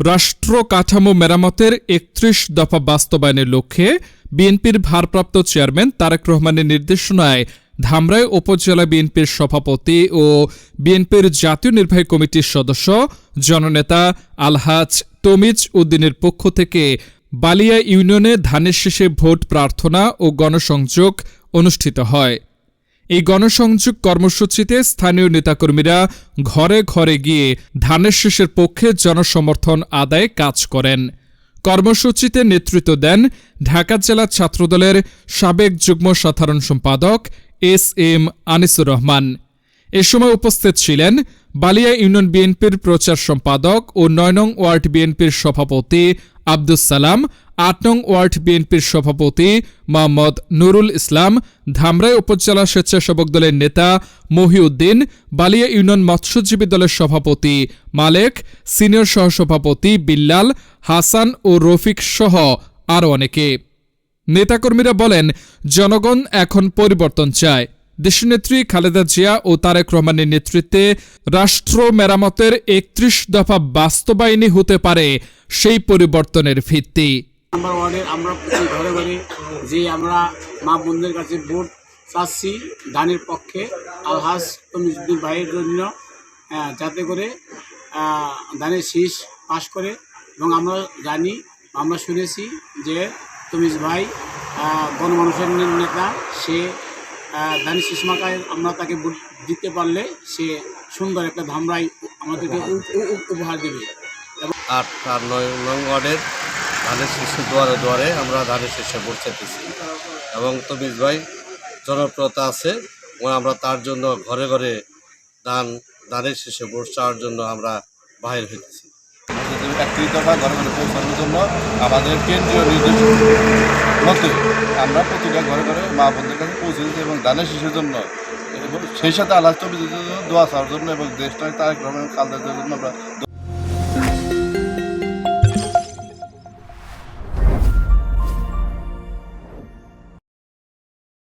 রাষ্ট্র কাঠামো মেরামতের একত্রিশ দফা বাস্তবায়নের লক্ষ্যে বিএনপির ভারপ্রাপ্ত চেয়ারম্যান তারেক রহমানের নির্দেশনায় ধামরাই উপজেলা বিএনপির সভাপতি ও বিএনপির জাতীয় নির্বাহী কমিটির সদস্য জননেতা আলহাজ তমিজ উদ্দিনের পক্ষ থেকে বালিয়া ইউনিয়নে ধানের শেষে ভোট প্রার্থনা ও গণসংযোগ অনুষ্ঠিত হয়। এই গণসংযোগ কর্মসূচিতে স্থানীয় নেতাকর্মীরা ঘরে ঘরে গিয়ে ধানের শেষের পক্ষে জনসমর্থন আদায়ে কাজ করেন। কর্মসূচিতে নেতৃত্ব দেন ঢাকা জেলা ছাত্রদলের সাবেক যুগ্ম সাধারণ সম্পাদক এস এম আনিসুর রহমান। এ সময় উপস্থিত ছিলেন বালিয়া ইউনিয়ন বিএনপির প্রচার সম্পাদক ও নয় নং ওয়ার্ড বিএনপির সভাপতি আব্দুস সালাম, আট নং ওয়ার্ড বিএনপির সভাপতি মোহাম্মদ নুরুল ইসলাম, ধামরাই উপজেলা স্বেচ্ছাসেবক দলের নেতা মহিউদ্দিন, বালিয়া ইউনিয়ন মৎস্যজীবী দলের সভাপতি মালেক, সিনিয়র সহসভাপতি বিল্লাল, হাসান ও রফিক সহ আরও অনেকে। নেতাকর্মীরা বলেন, জনগণ এখন পরিবর্তন চায়। দেশনেত্রী খালেদা জিয়া ও তারেক রহমানের নেতৃত্বে রাষ্ট্র মেরামতের একত্রিশ দফা বাস্তবায়নী হতে পারে সেই পরিবর্তনের ভিত্তি। নাম্বার ওয়ার্ডের আমরা ঘরে ঘরে যে আমরা মা বোনদের কাছে ভোট চাচ্ছি, দানের পক্ষে, আলহাজ তমিজুদ্দিন ভাইয়ের জন্য যাতে করে দানের শীষ পাশ করে। এবং আমরা জানি, আমরা শুনেছি যে তমিজ ভাই গণমানুষের নেতা, সে দানের শীষ আমরা তাকে ভোট দিতে পারলে সে সুন্দর একটা ধামরাই আমাদেরকে উপ- উপ- উপহার দেবে। আর নয় নং ওয়ার্ডের ধানের শীর্ষে দুয়ারে দুয়ারে আমরা ধানের শীর্ষে ভোট চাইতেছি। এবং তবিজ ভাই জনপ্রিয়তা আছে এবং আমরা তার জন্য ঘরে ঘরে দান দানের শীর্ষে ভোট চাওয়ার জন্য আমরা বাহির হইতেছি। একত্রিশ দফা ঘরে ঘরে পৌঁছানোর জন্য আমাদের কেন্দ্রীয় নির্দেশ মতে আমরা প্রতিটা ঘরে ঘরে মা বোনদের কাছে পৌঁছে দিচ্ছি এবং দানের শিশুর জন্য এবং সেই সাথে আল্লাহ জন্য দোয়া চাওয়ার জন্য এবং দেশটাকে তার রহমান কালদারদের জন্য আমরা